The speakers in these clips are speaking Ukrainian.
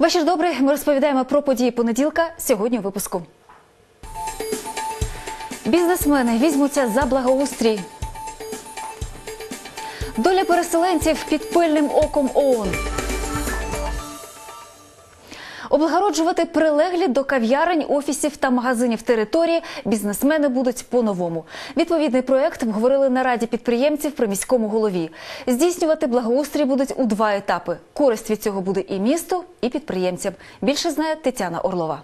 Вечір добрий. Ми розповідаємо про події понеділка сьогодні у випуску. Бізнесмени візьмуться за благоустрій. Доля переселенців під пильним оком ООН. Облагороджувати прилеглі до кав'ярень, офісів та магазинів території бізнесмени будуть по-новому. Відповідний проект обговорили на раді підприємців при міському голові. Здійснювати благоустрій будуть у два етапи. Користь від цього буде і місту, і підприємцям. Більше знає Тетяна Орлова.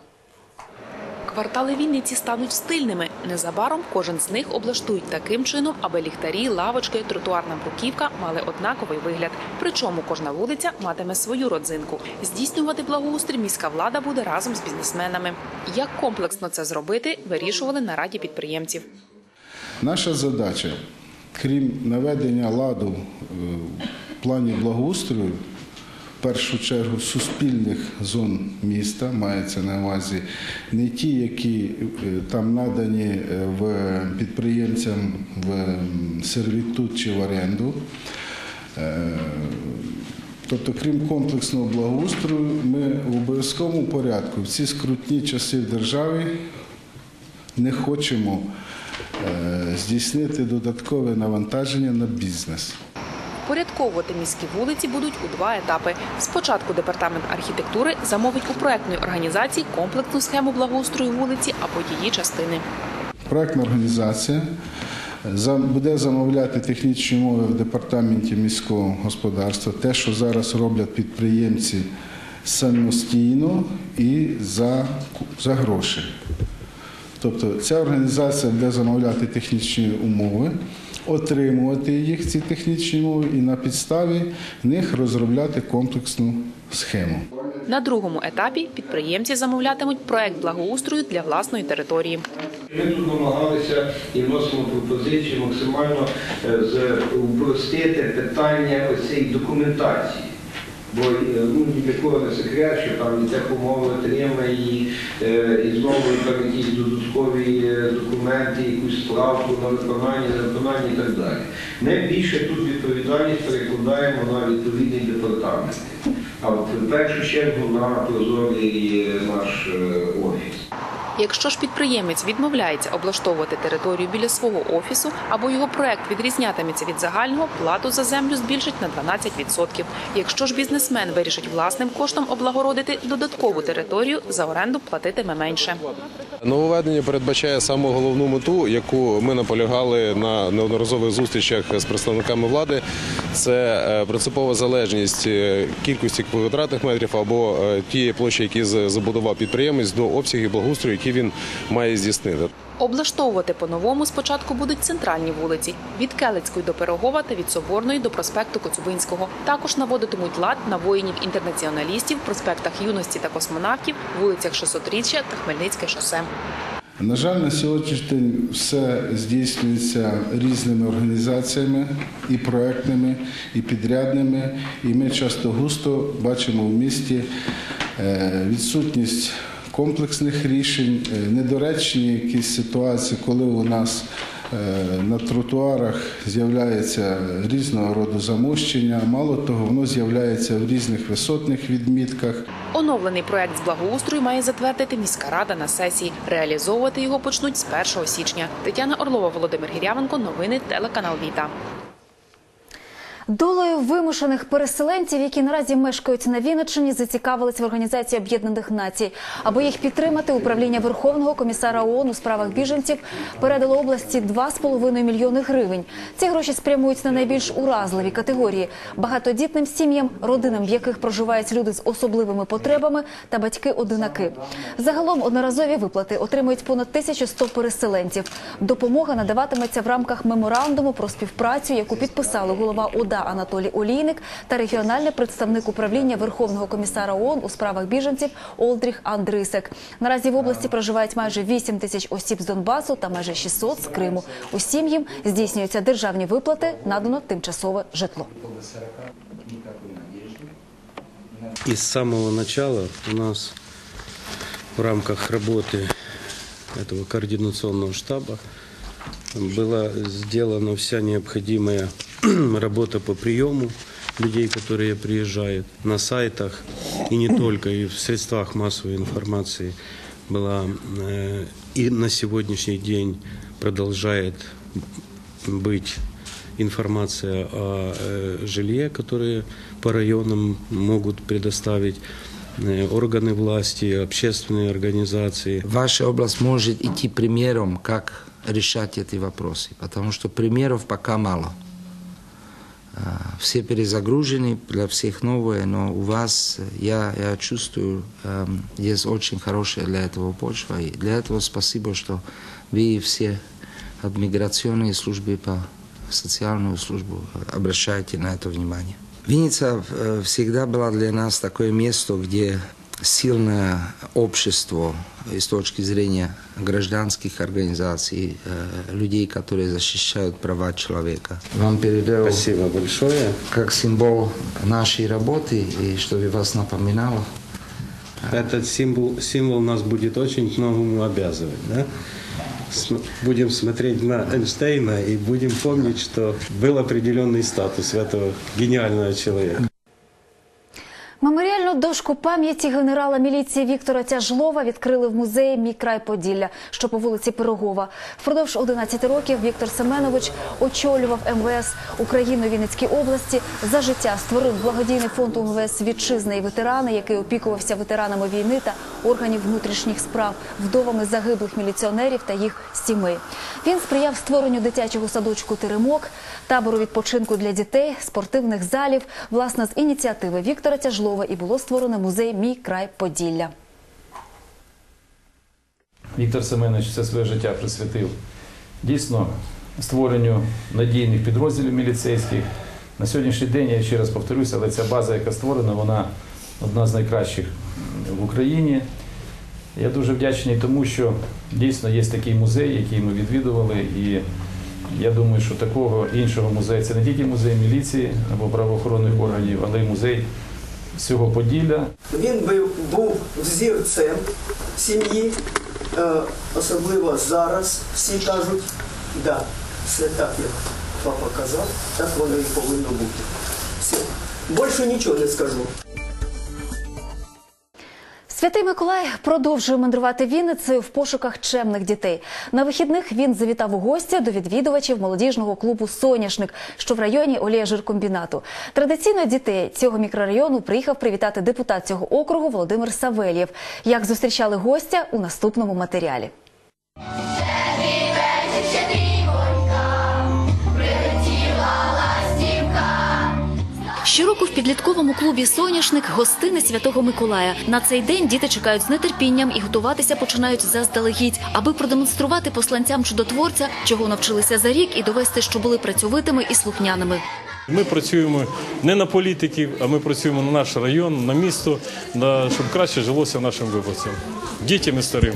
Квартали Вінниці стануть стильними. Незабаром кожен з них облаштують таким чином, аби ліхтарі, лавочки, тротуарна бруківка мали однаковий вигляд. Причому кожна вулиця матиме свою родзинку. Здійснювати благоустрій міська влада буде разом з бізнесменами. Як комплексно це зробити, вирішували на раді підприємців. Наша задача, крім наведення ладу е, в плані благоустрою, в першу чергу суспільних зон міста, мається на увазі не ті, які е, там надані е, підприємцям в сервітут чи в оренду. Е, Тобто, крім комплексного благоустрою, ми в обов'язковому порядку в ці скрутні часи в державі не хочемо здійснити додаткове навантаження на бізнес. Порядковувати міські вулиці будуть у два етапи. Спочатку департамент архітектури замовить у проектної організації комплексну схему благоустрою вулиці або її частини. Проектна організація буде замовляти технічні умови в департаменті міського господарства, те, що зараз роблять підприємці самостійно і за, за гроші. Тобто ця організація буде замовляти технічні умови, отримувати їх, ці технічні мови і на підставі них розробляти комплексну схему. На другому етапі підприємці замовлятимуть проект благоустрою для власної території. Ми тут намагалися і вносимо пропозицію максимально е, упростити питання цієї документації. Бо е, ну, ні не секрет, що там і техумови отримає, і, е, і знову там якісь додаткові е, документи, якусь справку на виконання, на виконання і так далі. Найбільше більше тут відповідальність перекладаємо на відповідний департамент. А в першу чергу на прозорий наш офіс. Якщо ж підприємець відмовляється облаштовувати територію біля свого офісу або його проект відрізнятиметься від загального, плату за землю збільшить на 12%. Якщо ж бізнесмен вирішить власним коштом облагородити додаткову територію, за оренду платитиме менше. Нововведення передбачає саму головну мету, яку ми наполягали на неодноразових зустрічах з представниками влади. Це е, принципова залежність е, кількості квадратних метрів або е, тієї площі, які забудував підприємець, до обсягів благоустрою, які він має здійснити. Облаштовувати по-новому спочатку будуть центральні вулиці від Келицької до Пирогова та від Соборної до проспекту Коцюбинського. Також наводитимуть лад на воїнів-інтернаціоналістів, проспектах юності та космонавтів, вулицях 600-річчя та Хмельницьке шосе. На жаль, на сьогоднішній день все здійснюється різними організаціями, і проектними, і підрядними. І ми часто густо бачимо в місті е, відсутність комплексних рішень, е, недоречні якісь ситуації, коли у нас е, на тротуарах з'являється різного роду замощення. Мало того, воно з'являється в різних висотних відмітках. Оновлений проект з благоустрою має затвердити міська рада на сесії. Реалізовувати його почнуть з 1 січня. Тетяна Орлова, Володимир Гірявенко. Новини телеканал Віта. Долею вимушених переселенців, які наразі мешкають на Вінниччині, зацікавились в Організації Об'єднаних Націй. Аби їх підтримати, управління Верховного комісара ООН у справах біженців передало області 2,5 мільйони гривень. Ці гроші спрямують на найбільш уразливі категорії багатодітним сім'ям, родинам, в яких проживають люди з особливими потребами та батьки-одинаки. Загалом одноразові виплати отримують понад 1100 переселенців. Допомога надаватиметься в рамках меморандуму про співпрацю, яку підписали голова ОДА Анатолій Олійник та регіональний представник управління Верховного комісара ООН у справах біженців Олдріх Андрисек. Наразі в області проживають майже 8 тисяч осіб з Донбасу та майже 600 з Криму. Усім їм здійснюються державні виплати, надано тимчасове житло. И с самого начала у нас в рамках работы этого координационного штаба была сделана вся необходимая работа по приему людей, которые приезжают на сайтах и не только, и в средствах массовой информации была э, и на сегодняшний день продолжает быть информация о э, жилье, которые по районам могут предоставить э, органы власти, общественные организации. Ваша область может идти примером, как решать эти вопросы, потому что примеров пока мало. А, Все перезагружены, для всех новое, но у вас, э, я, я чувствую, эм, есть очень хорошая для этого почва. И для этого спасибо, что вы все от миграционной службы по социальную службу обращаете на это внимание. Винница э, всегда была для нас такое место, где сильное общество и с точки зрения гражданских организаций, э, людей, которые защищают права человека. Вам передал Спасибо большое. как символ нашей работы, и чтобы вас напоминало. Этот символ, символ нас будет очень к многому обязывать. Да? Будем смотреть на Эйнштейна и будем помнить, что был определенный статус этого гениального человека. Дошку пам'яті генерала міліції Віктора Тяжлова відкрили в музеї Мій край Поділля, що по вулиці Пирогова. Впродовж 11 років Віктор Семенович очолював МВС України Вінницькій області. За життя створив благодійний фонд УМВС Вітчизна і ветерани, який опікувався ветеранами війни та органів внутрішніх справ, вдовами загиблих міліціонерів та їх сімей. Він сприяв створенню дитячого садочку Теремок, табору відпочинку для дітей, спортивних залів. Власне, з ініціативи Віктора Тяжлова і було створено музей Мій край Поділля. Віктор Семенович все своє життя присвятив дійсно створенню надійних підрозділів міліцейських. На сьогоднішній день, я ще раз повторюся, але ця база, яка створена, вона одна з найкращих в Україні. Я дуже вдячний тому, що дійсно є такий музей, який ми відвідували. І я думаю, що такого іншого музею це не тільки музей міліції або правоохоронних органів, але й музей всього Поділля. Він був, взірцем сім'ї, е, особливо зараз всі кажуть, да, все так, як папа казав, так воно і повинно бути. Все. Більше нічого не скажу. Святий Миколай продовжує мандрувати Вінницею в пошуках чемних дітей. На вихідних він завітав у гості до відвідувачів молодіжного клубу Соняшник, що в районі оліяжиркомбінату. Традиційно дітей цього мікрорайону приїхав привітати депутат цього округу Володимир Савельєв. Як зустрічали гостя у наступному матеріалі. Щороку в підлітковому клубі Соняшник гостини Святого Миколая. На цей день діти чекають з нетерпінням і готуватися починають заздалегідь, аби продемонструвати посланцям чудотворця, чого навчилися за рік, і довести, що були працьовитими і слухняними. Ми працюємо не на політиків, а ми працюємо на наш район, на місто, на- щоб краще жилося нашим виборцям, дітям і старим.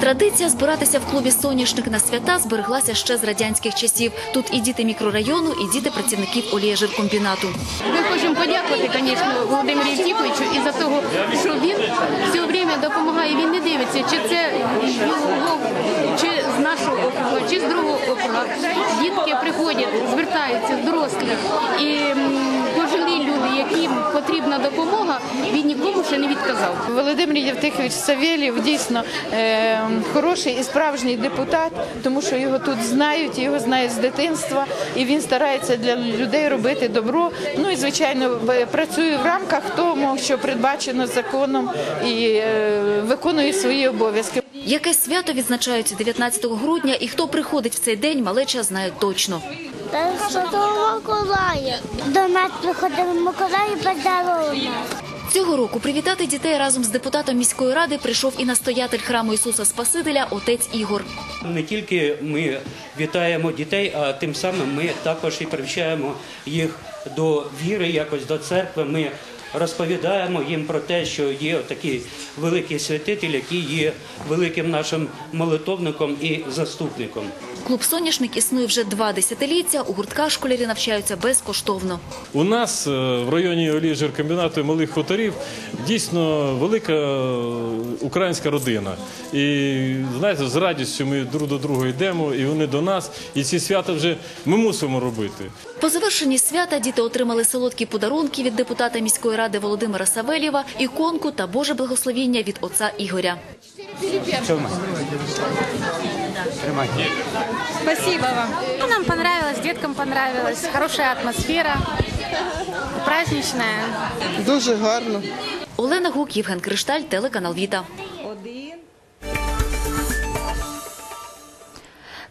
Традиція збиратися в клубі Соняшник на свята збереглася ще з радянських часів. Тут і діти мікрорайону, і діти працівників оліяжиркомбінату. Ми хочемо подякувати, звісно, Володимиру Євтіховичу і за того, що він все время допомагає. Він не дивиться, чи це його, чи з нашого округу, чи з другого округу. Дітки приходять, звертаються дорослі і пожилі люди, яким потрібна допомога, він нікому ще не відказав. Володимир Євтихович Савєлєв дійсно е, хороший і справжній депутат, тому що його тут знають, його знають з дитинства, і він старається для людей робити добро. Ну і звичайно працює в рамках того, що передбачено законом, і е, виконує свої обов'язки. Яке свято відзначають 19 грудня, і хто приходить в цей день, малеча знає точно. Та Святого Миколая. До нас приходив Миколай і подарував нас. Цього року привітати дітей разом з депутатом міської ради прийшов і настоятель храму Ісуса Спасителя отець Ігор. Не тільки ми вітаємо дітей, а тим самим ми також і привчаємо їх до віри, якось до церкви. Ми розповідаємо їм про те, що є такий великий святитель, який є великим нашим молитовником і заступником. Клуб «Соняшник» існує вже два десятиліття. У гуртка школярі навчаються безкоштовно. У нас е, в районі оліжеркомбінату малих хуторів дійсно велика е, українська родина. І знаєте, з радістю ми друг до друга йдемо, і вони до нас. І ці свята вже ми мусимо робити. По завершенні свята діти отримали солодкі подарунки від депутата міської ради. Володимира Савельєва, іконку та Боже благословіння від отця Ігоря. Спасибо вам. Ну, нам понравилось, деткам понравилось. Хорошая атмосфера, праздничная. Дуже гарно. Олена Гук, Євген Кришталь, телеканал Віта.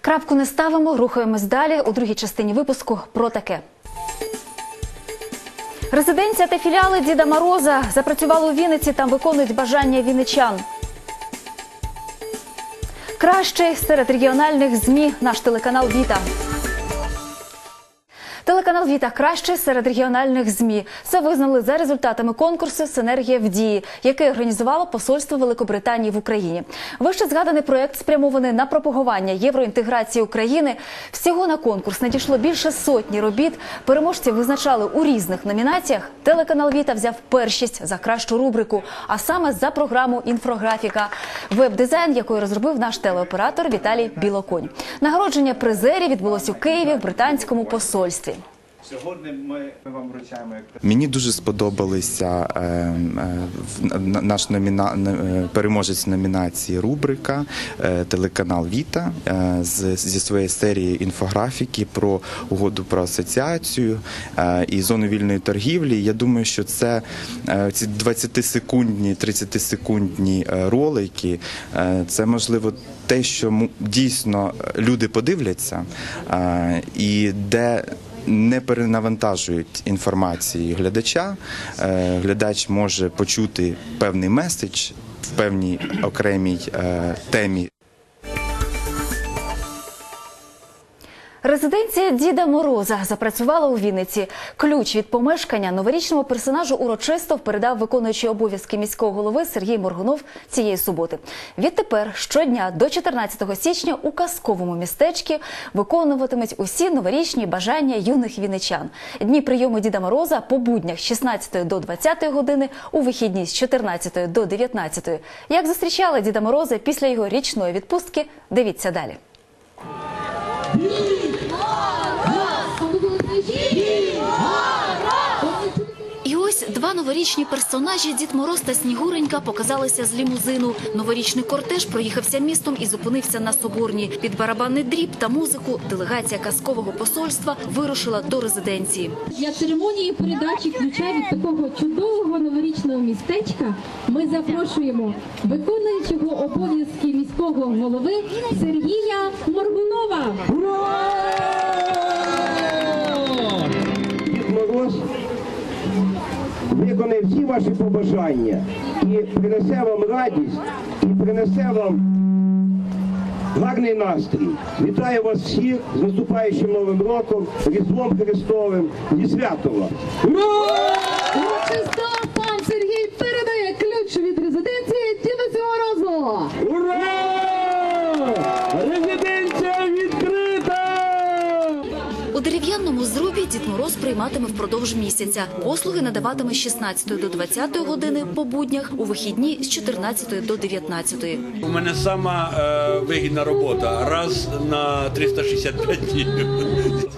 Крапку не ставимо, рухаємось далі. У другій частині випуску про таке. Резиденція та філіали Діда Мороза запрацювали у Вінниці. Там виконують бажання вінничан. Кращий серед регіональних ЗМІ наш телеканал Віта. Телеканал Віта кращий серед регіональних змі. Це визнали за результатами конкурсу Синергія в дії, який організувало посольство Великобританії в Україні. Вище згаданий проект спрямований на пропагування євроінтеграції України. Всього на конкурс надійшло більше сотні робіт. Переможців визначали у різних номінаціях. Телеканал Віта взяв першість за кращу рубрику, а саме за програму інфографіка, веб-дизайн, якої розробив наш телеоператор Віталій Білоконь. Нагородження призерів відбулось у Києві в британському посольстві. Сьогодні ми вам вручаємо Мені дуже сподобалися е, е, наш номіна, е, переможець номінації рубрика телеканал Віта зі своєї серії інфографіки про угоду про асоціацію і зону вільної торгівлі. Я думаю, що це ці 20-секундні, 30-секундні е, ролики. Це можливо те, що дійсно люди подивляться, і де не перенавантажують інформації глядача. Е, Глядач може почути певний меседж в певній окремій е, темі. Резиденція Діда Мороза запрацювала у Вінниці. Ключ від помешкання новорічному персонажу урочисто передав виконуючий обов'язки міського голови Сергій Моргунов цієї суботи. Відтепер щодня до 14 січня у казковому містечці виконуватимуть усі новорічні бажання юних вінничан. Дні прийому Діда Мороза по буднях з 16 до 20 години, у вихідні з 14 до 19. Як зустрічали Діда Мороза після його річної відпустки, дивіться далі. Новорічні персонажі Дід Мороз та Снігуренька показалися з лімузину. Новорічний кортеж проїхався містом і зупинився на Соборній. Під барабанний дріб та музику делегація казкового посольства вирушила до резиденції. Для церемонії передачі ключа від такого чудового новорічного містечка ми запрошуємо виконуючого обов'язки міського голови Сергія Моргунова. Виконає всі ваші побажання і принесе вам радість, і принесе вам гарний настрій. Вітаю вас всіх з наступаючим Новим роком, Різдвом Христовим зі святом вас! Урочисто пан Сергій передає ключ від резиденції Дідусю Морозу. Ура! Резиденція відкрита! У дерев'яному зрубі Дід Мороз прийматиме впродовж місяця. Послуги надаватиме з 16 до 20 години по буднях, у вихідні з 14 до 19. У мене сама е, вигідна робота раз на 365 днів.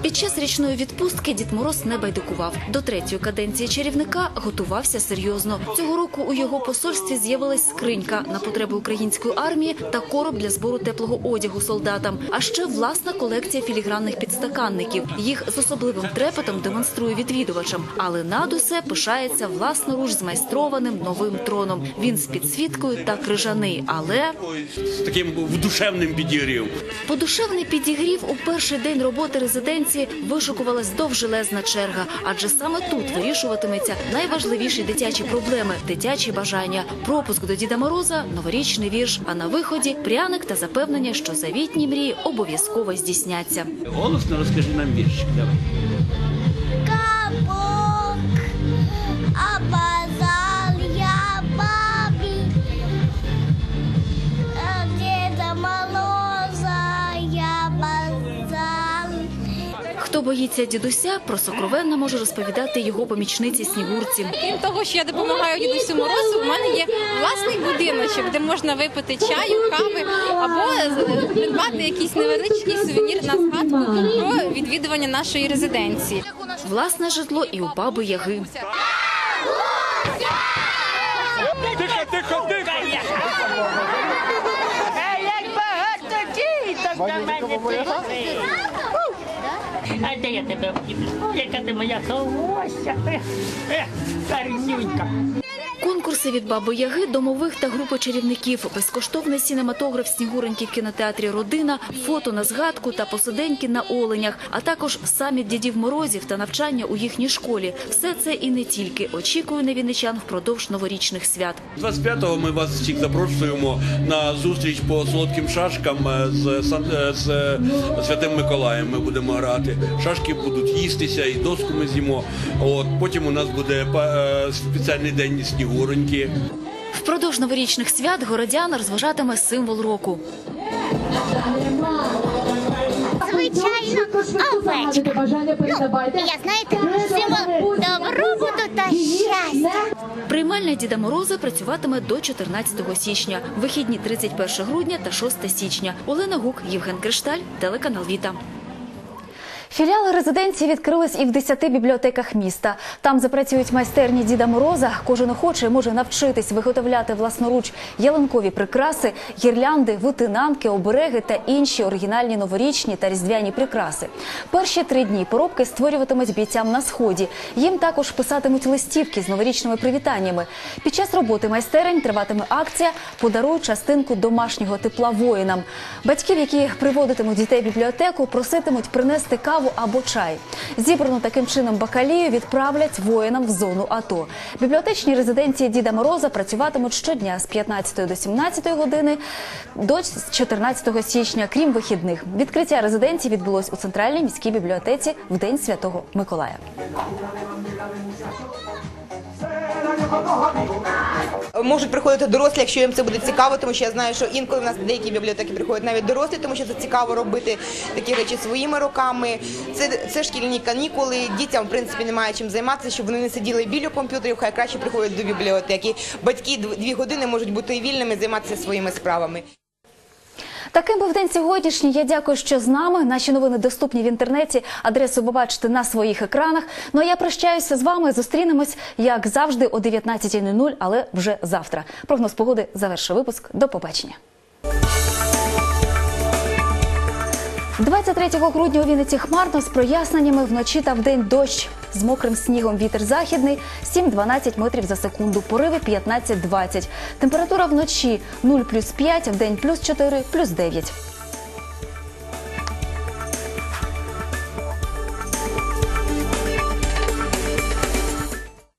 Під час річної відпустки Дід Мороз не байдикував. До третьої каденції чарівника готувався серйозно. Цього року у його посольстві з'явилась скринька на потреби української армії та короб для збору теплого одягу солдатам. А ще власна колекція філігранних підстаканників. Їх з особливим трепетом демонструє відвідувачам. Але над усе пишається власноруч змайстрованим новим троном. Він з підсвіткою та крижаний, але З таким вдушевним підігрів. Подушевний підігрів у перший день роботи резиденції вишукувалась довжелезна черга, адже саме тут вирішуватиметься найважливіші дитячі проблеми, дитячі бажання, пропуск до Діда Мороза, новорічний вірш. А на виході пряник та запевнення, що завітні мрії обов'язково здійсняться. Голосно розкажи нам віршик. Давай. Хто боїться дідуся, про сокровенна може розповідати його помічниці Снігурці. Крім того, що я допомагаю дідусю Морозу, в мене є власний будиночок, де можна випити чаю, кави або придбати якийсь невеличкий сувенір на згадку про відвідування нашої резиденції. Власне житло і у баби Яги. А як багато діток до мене прийшли. А де я тебе обніму? Яка ти моя хороша. Ех, Карнюнька. Конкурси від Баби Яги, домових та групи чарівників, безкоштовний синематограф Снігуреньки в кінотеатрі Родина, фото на згадку та посиденьки на оленях, а також саміт дідів морозів та навчання у їхній школі. Все це і не тільки очікує на вінничан впродовж новорічних свят. 25-го ми вас всіх запрошуємо на зустріч по солодким шашкам е, з, е, з е, Святим Миколаєм. Ми будемо грати. Шашки будуть їстися, і доску ми з'їмо. От потім у нас буде спеціальний день снігуроньки. Впродовж новорічних свят городян розважатиме символ року. Звичайно, овечка. Ну, я знаєте, символ добробуту та щастя. Приймальня Діда Мороза працюватиме до 14 січня. Вихідні 31 грудня та 6 січня. Олена Гук, Євген Кришталь, телеканал Віта. Філіали резиденції відкрились і в 10 бібліотеках міста. Там запрацюють майстерні Діда Мороза. Кожен охочий може навчитись виготовляти власноруч ялинкові прикраси, гірлянди, витинанки, обереги та інші оригінальні новорічні та різдвяні прикраси. Перші три дні поробки створюватимуть бійцям на сході. Їм також писатимуть листівки з новорічними привітаннями. Під час роботи майстерень триватиме акція Подаруй частинку домашнього тепла воїнам. Батьків, які приводитимуть дітей в бібліотеку, проситимуть принести каву або чай. Зібрану таким чином бакалію відправлять воїнам в зону АТО. Бібліотечні резиденції Діда Мороза працюватимуть щодня з 15 до 17 години до 14 січня, крім вихідних. Відкриття резиденції відбулось у центральній міській бібліотеці в день Святого Миколая. Можуть приходити дорослі, якщо їм це буде цікаво, тому що я знаю, що інколи в нас деякі бібліотеки приходять навіть дорослі, тому що це цікаво робити такі речі своїми руками. Це, це шкільні канікули. Дітям в принципі немає чим займатися, щоб вони не сиділи біля комп'ютерів, хай краще приходять до бібліотеки. Батьки дв- дві години можуть бути вільними, займатися своїми справами. Таким був день сьогоднішній. Я дякую, що з нами. Наші новини доступні в інтернеті. Адресу ви бачите на своїх екранах. Ну а я прощаюся з вами. Зустрінемось, як завжди, о 19.00, але вже завтра. Прогноз погоди завершив випуск. До побачення. 23 грудня у Вінниці хмарно з проясненнями вночі та вдень дощ. З мокрим снігом вітер західний 7-12 метрів за секунду, пориви 15-20. Температура вночі 0 плюс 5, в день плюс 4, плюс 9.